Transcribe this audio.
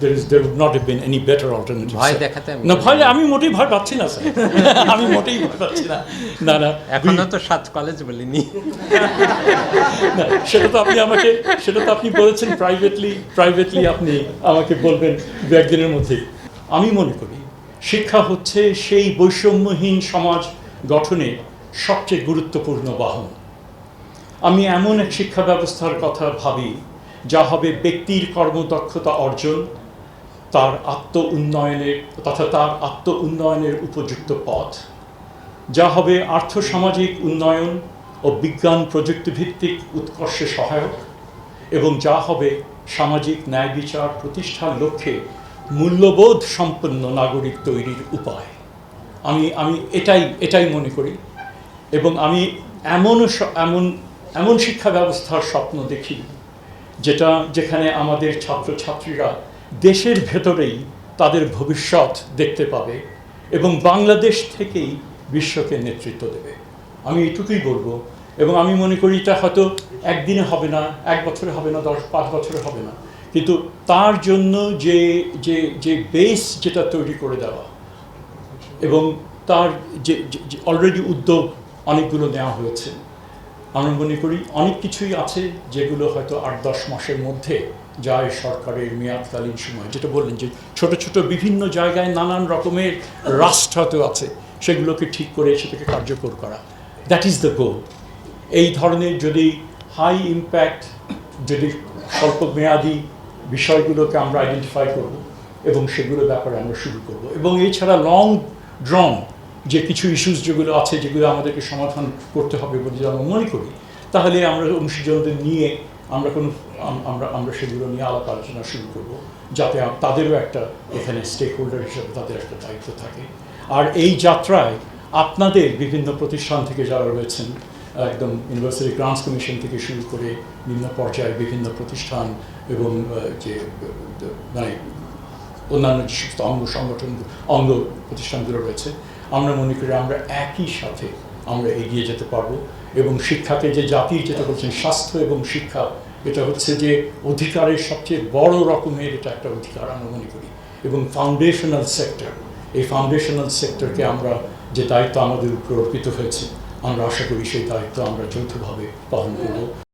there is there would not have been any better alternative. ভয়. দেখাতে আমি না ভয়। আমি মোটেই ভয় পাচ্ছি না স্যার আমি মোটেই ভয় পাচ্ছি না না না এখনও তো সাত কলেজ বলিনি না, সেটা তো আপনি আমাকে সেটা তো আপনি বলেছেন প্রাইভেটলি প্রাইভেটলি আপনি আমাকে বলবেন দু একদিনের মধ্যেই আমি মনে করি শিক্ষা হচ্ছে সেই বৈষম্যহীন সমাজ গঠনে সবচেয়ে গুরুত্বপূর্ণ বাহন আমি এমন এক শিক্ষা ব্যবস্থার কথা ভাবি যা হবে ব্যক্তির কর্মদক্ষতা অর্জন তার আত্ম উন্নয়নের তথা তার আত্ম উন্নয়নের উপযুক্ত পথ। যা হবে আর্থসামাজিক উন্নয়ন ও বিজ্ঞান প্রযুক্তিভিত্তিক উৎকর্ষে সহায়ক এবং যা হবে সামাজিক ন্যায় বিচার প্রতিষ্ঠার লক্ষ্যে মূল্যবোধ সম্পন্ন নাগরিক তৈরির উপায়। আমি আমি এটাই এটাই মনে করি এবং আমি এমন এমন এমন শিক্ষা ব্যবস্থার স্বপ্ন দেখি যেটা, যেখানে আমাদের ছাত্রছাত্রীরা দেশের ভেতরেই তাদের ভবিষ্যৎ দেখতে পাবে এবং বাংলাদেশ থেকেই বিশ্বকে নেতৃত্ব দেবে। আমি এটুকুই বলব এবং আমি মনে করি এটা হয়তো একদিনে হবে না, এক বছরে হবে না, দশ, পাঁচ বছরে হবে না। কিন্তু তার জন্য যে যে যে বেস যেটা তৈরি করে দেওয়া এবং তার যে অলরেডি উদ্যোগ অনেকগুলো নেওয়া হয়েছে। আমরা মনে করি অনেক কিছুই আছে যেগুলো হয়তো আট, দশ মাসের মধ্যে যায় সরকারের মেয়াদকালীন সময়, যেটা বললেন যে ছোট ছোট বিভিন্ন জায়গায় নানান রকমের রাষ্ট্র হয়তো আছে, সেগুলোকে ঠিক করে সেটাকে কার্যকর করা। দ্যাট ইজ দ্য গোল এই ধরনের যদি হাই ইম্প্যাক্ট যদি স্বল্প মেয়াদি বিষয়গুলোকে আমরা আইডেন্টিফাই করব এবং সেগুলো ব্যাপারে আমরা শুরু করব। এবং এছাড়া লং ড্রন যে কিছু ইস্যুস যেগুলো আছে, যেগুলো আমাদেরকে সমাধান করতে হবে বলে আমরা মনে করি, তাহলে আমরা অংশীজনদের নিয়ে আমরা কোনো, আম- আমরা আমরা সেগুলো নিয়ে আলাপ আলোচনা শুরু করব, যাতে তাদেরও একটা এখানে স্টেক হোল্ডার হিসেবে তাদের একটা দায়িত্ব থাকে। আর এই যাত্রায় আপনাদের বিভিন্ন প্রতিষ্ঠান থেকে যারা রয়েছেন একদম ইউনিভার্সিটি গ্রান্টস কমিশন থেকে শুরু করে নিম্ন পর্যায়ে বিভিন্ন প্রতিষ্ঠান এবং যে মানে অন্যান্য যে সমস্ত অঙ্গ সংগঠন, অঙ্গ প্রতিষ্ঠানগুলো রয়েছে, আমরা মনে করি আমরা একই সাথে আমরা এগিয়ে যেতে পারব। এবং শিক্ষাকে যে জাতির যেটা বলছেন, স্বাস্থ্য এবং শিক্ষা, এটা হচ্ছে যে অধিকারের সবচেয়ে বড় রকমের এটা একটা অধিকার আমরা মনে করি। এবং ফাউন্ডেশনাল সেক্টর এই ফাউন্ডেশনাল সেক্টরকে আমরা যে দায়িত্ব আমাদের উপর অর্পিত হয়েছে, আমরা আশা করি সেই দায়িত্ব আমরা যৌথভাবে পালন করব।